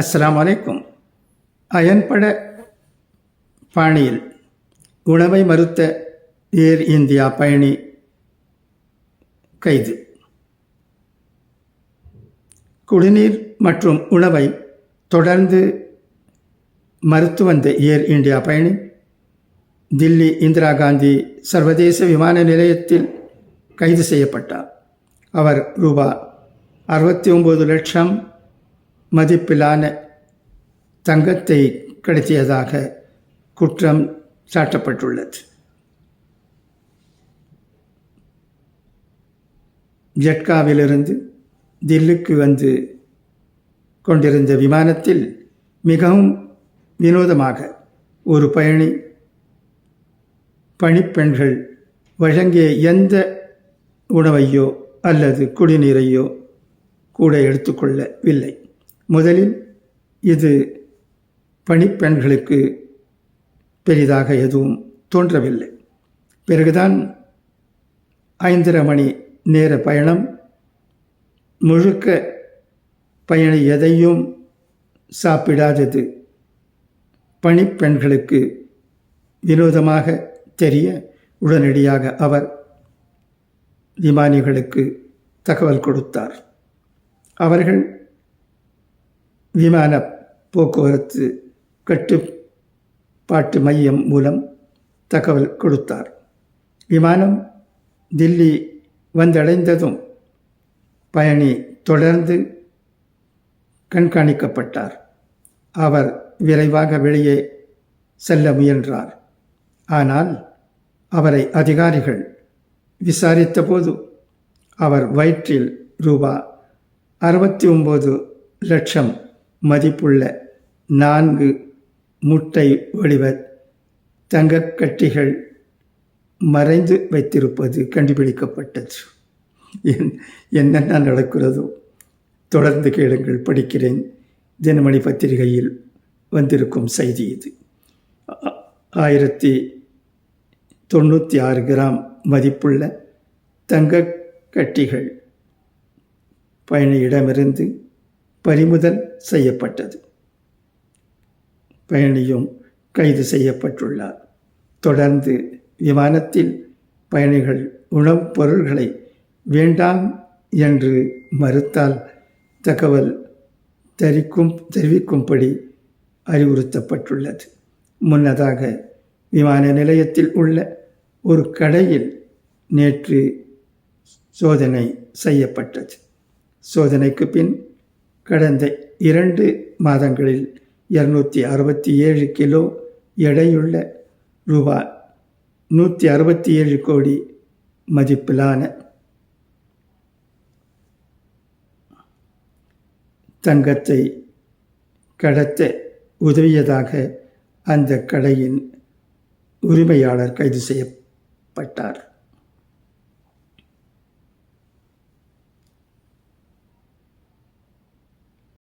அஸ்லாம் அலைக்கும் அயன்பட பாணியில் உணவை மறுத்த ஏர் இந்தியா பயணி கைது. குடிநீர் மற்றும் உணவை தொடர்ந்து மறுத்து வந்த ஏர் இந்தியா பயணி தில்லி இந்திரா காந்தி சர்வதேச விமான நிலையத்தில் கைது செய்யப்பட்டார். அவர் ரூபா அறுபத்தி ஒம்பது லட்சம் மதிப்பிலான தங்கத்தை கடத்தியதாக குற்றம் சாட்டப்பட்டுள்ளது. ஜட்காவிலிருந்து தில்லிக்கு வந்து கொண்டிருந்த விமானத்தில் மிகவும் வினோதமாக ஒரு பயணி பணிப்பெண்கள் வழங்கிய எந்த உணவையோ அல்லது குடிநீரையோ கூட எடுத்துக்கொள்ளவில்லை. முதலில் இது பணிப்பெண்களுக்கு பெரிதாக எதுவும் தோன்றவில்லை. பிறகுதான் ஐந்தரை மணி நேர பயணம் முழுக்க பயண எதையும் சாப்பிடாதது பணிப்பெண்களுக்கு வினோதமாக தெரிய உடனடியாக அவர் விமானிகளுக்கு தகவல் கொடுத்தார். அவர்கள் விமான போக்குவரத்து கட்டுப்பாட்டு மையம் மூலம் தகவல் கொடுத்தார். விமானம் தில்லி வந்தடைந்ததும் பயணி தொடர்ந்து கண்காணிக்கப்பட்டார். அவர் விரைவாக வெளியே செல்ல முயன்றார். ஆனால் அவரை அதிகாரிகள் விசாரித்தபோது அவர் வயிற்றில் ரூபா அறுபத்தி ஒம்பது லட்சம் மதிப்புள்ள நான்கு முட்டை வடிவ தங்கக்கட்டிகள் மறைந்து வைத்திருப்பது கண்டுபிடிக்கப்பட்டது. என்னென்ன நடக்கிறதோ தொடர்ந்து கேளுங்கள் படிக்கிறேன். தினமணி பத்திரிகையில் வந்திருக்கும் செய்தி இது. ஆயிரத்தி தொண்ணூற்றி ஆறு கிராம் மதிப்புள்ள தங்கக்கட்டிகள் பயணியிடமிருந்து பறிமுதல் செய்யப்பட்டது. பயணியும் கைது செய்யப்பட்டுள்ளார். தொடர்ந்து விமானத்தில் பயணிகள் உணவுப் பொருள்களை வேண்டாம் என்று மறுத்தால் தகவல் தெரிக்கும் தெரிவிக்கும்படி அறிவுறுத்தப்பட்டுள்ளது. முன்னதாக விமான நிலையத்தில் உள்ள ஒரு கடையில் நேற்று சோதனை செய்யப்பட்டது. சோதனைக்கு பின் கடந்த இரண்டு மாதங்களில் இருநூற்றி அறுபத்தி ஏழு கிலோ எடையுள்ள ரூபா நூற்றி அறுபத்தி ஏழு கோடி மதிப்பிலான தங்கத்தை கடத்த உதவியதாக அந்த கடையின் உரிமையாளர் கைது செய்யப்பட்டார்.